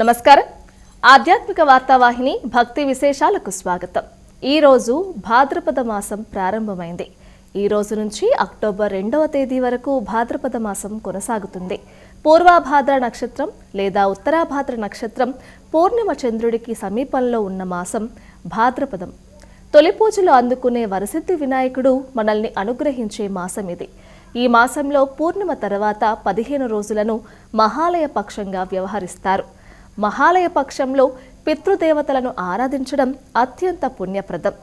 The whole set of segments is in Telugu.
నమస్కారం. ఆధ్యాత్మిక వార్తావాహిని భక్తి విశేషాలకు స్వాగతం. ఈ రోజు భాద్రపద మాసం ప్రారంభమైంది. ఈ రోజు నుంచి అక్టోబర్ రెండవ తేదీ వరకు భాద్రపద మాసం కొనసాగుతుంది. పూర్వాభాద్ర నక్షత్రం లేదా ఉత్తరాభాద్ర నక్షత్రం పూర్ణిమ చంద్రుడికి సమీపంలో ఉన్న మాసం భాద్రపదం. తొలి పూజలు అందుకునే వరసిద్ధి వినాయకుడు మనల్ని అనుగ్రహించే మాసం ఇది ఈ మాసంలో పూర్ణిమ తర్వాత పదిహేను రోజులను మహాలయ పక్షంగా వ్యవహరిస్తారు. మహాలయ పక్షంలో పితృదేవతలను ఆరాధించడం అత్యంత పుణ్యప్రదం.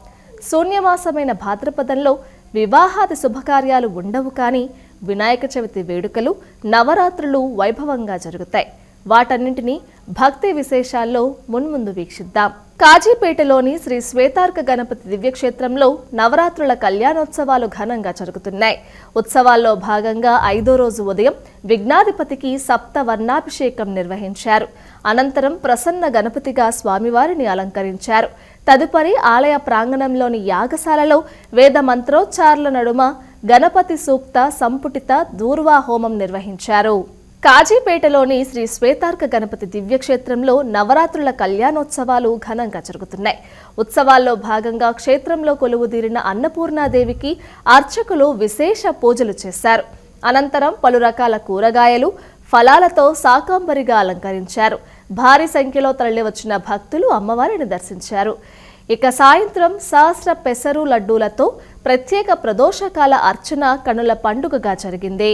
శూన్యమాసమైన భాద్రపదంలో వివాహాది శుభకార్యాలు ఉండవు కానీ వినాయక చవితి వేడుకలు నవరాత్రులు వైభవంగా జరుగుతాయి. వాటన్నింటినీ భక్తి విశేషాల్లో మున్ముందు వీక్షిద్దాం. కాజీపేటలోని శ్రీ శ్వేతార్క గణపతి దివ్యక్షేత్రంలో నవరాత్రుల కళ్యాణోత్సవాలు ఘనంగా జరుగుతున్నాయి. ఉత్సవాల్లో భాగంగా ఐదో రోజు ఉదయం విఘ్నాధిపతికి సప్త వర్ణాభిషేకం నిర్వహించారు. అనంతరం ప్రసన్న గణపతిగా స్వామివారిని అలంకరించారు. తదుపరి ఆలయ ప్రాంగణంలోని యాగశాలలో వేద మంత్రోచ్చారుల నడుమ గణపతి సూక్త సంపుటిత దూర్వా హోమం నిర్వహించారు. కాజీపేటలోని శ్రీ శ్వేతార్క గణపతి దివ్యక్షేత్రంలో నవరాత్రుల కళ్యాణోత్సవాలు ఘనంగా జరుగుతున్నాయి. ఉత్సవాల్లో భాగంగా క్షేత్రంలో కొలువుదీరిన అన్నపూర్ణాదేవికి అర్చకులు విశేష పూజలు చేశారు. అనంతరం పలు రకాల కూరగాయలు ఫలాలతో సాకాంబరిగా అలంకరించారు. భారీ సంఖ్యలో తరలివచ్చిన భక్తులు అమ్మవారిని దర్శించారు. ఇక సాయంత్రం సహస్ర పెసరు లడ్డూలతో ప్రత్యేక ప్రదోషకాల అర్చన కనుల పండుగగా జరిగింది.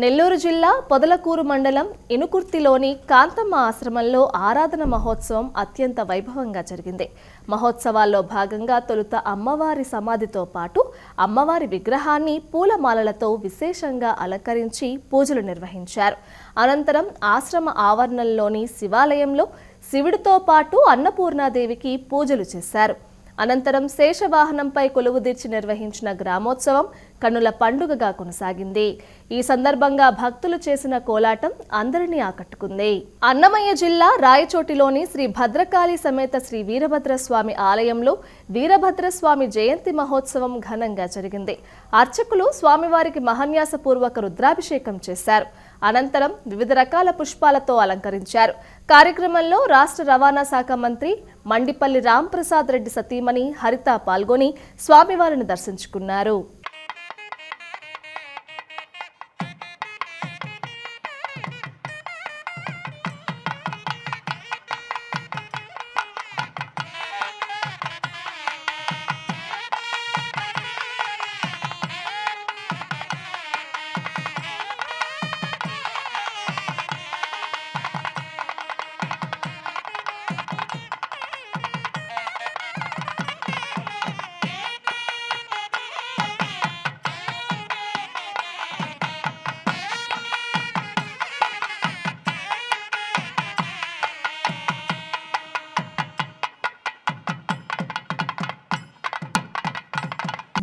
నెల్లూరు జిల్లా పొదలకూరు మండలం ఇనుకుర్తిలోని కాంతమ్మ ఆశ్రమంలో ఆరాధన మహోత్సవం అత్యంత వైభవంగా జరిగింది. మహోత్సవాల్లో భాగంగా తొలుత అమ్మవారి సమాధితో పాటు అమ్మవారి విగ్రహాన్ని పూలమాలలతో విశేషంగా అలంకరించి పూజలు నిర్వహించారు. అనంతరం ఆశ్రమ ఆవరణంలోని శివాలయంలో శివుడితో పాటు అన్నపూర్ణాదేవికి పూజలు చేశారు. అనంతరం శేషవాహనంపై కొలువుదీర్చి నిర్వహించిన గ్రామోత్సవం కన్నుల పండుగగా కొనసాగింది. ఈ సందర్భంగా భక్తులు చేసిన కోలాటం అందరినీ ఆకట్టుకుంది. అన్నమయ్య జిల్లా రాయచోటిలోని శ్రీ భద్రకాళి సమేత శ్రీ వీరభద్రస్వామి ఆలయంలో వీరభద్రస్వామి జయంతి మహోత్సవం ఘనంగా జరిగింది. అర్చకులు స్వామివారికి మహన్యాసపూర్వక రుద్రాభిషేకం చేశారు. అనంతరం వివిధ రకాల పుష్పాలతో అలంకరించారు. కార్యక్రమంలో రాష్ట్ర రవాణా శాఖ మంత్రి మండిపల్లి రాంప్రసాద్ రెడ్డి సతీమణి హరిత పాల్గొని స్వామివారిని దర్శించుకున్నారు.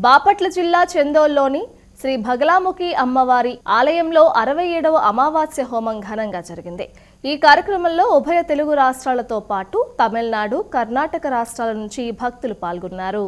బాపట్ల జిల్లా చందోల్లోని శ్రీ భగలాముఖి అమ్మవారి ఆలయంలో అరవై ఏడవ అమావాస్య హోమం ఘనంగా జరిగింది. ఈ కార్యక్రమంలో ఉభయ తెలుగు రాష్ట్రాలతో పాటు తమిళనాడు కర్ణాటక రాష్ట్రాల నుంచి భక్తులు పాల్గొన్నారు.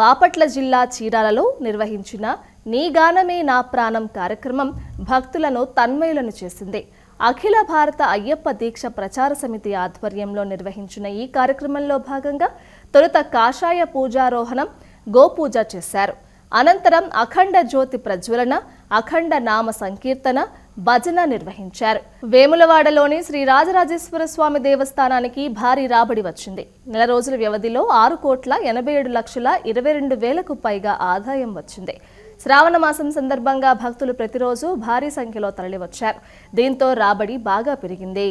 బాపట్ల జిల్లా చీరాలలో నిర్వహించిన నీ గానమే నా ప్రాణం కార్యక్రమం భక్తులను తన్మయులను చేసింది. అఖిల భారత అయ్యప్ప దీక్ష ప్రచార సమితి ఆధ్వర్యంలో నిర్వహించిన ఈ కార్యక్రమంలో భాగంగా తొలుత కాషాయ పూజారోహణం గోపూజ చేశారు. అనంతరం అఖండ జ్యోతి ప్రజ్వలన అఖండ నామ సంకీర్తన భజన నిర్వహించారు. వేములవాడలోని శ్రీ రాజరాజేశ్వర స్వామి దేవస్థానానికి భారీ రాబడి వచ్చింది. నెల రోజుల వ్యవధిలో ఆరు కోట్ల ఎనభై ఏడు లక్షల ఇరవై రెండు వేలకు పైగా ఆదాయం వచ్చింది. శ్రావణ మాసం సందర్భంగా భక్తులు ప్రతిరోజు భారీ సంఖ్యలో తరలివచ్చారు. దీంతో రాబడి బాగా పెరిగింది.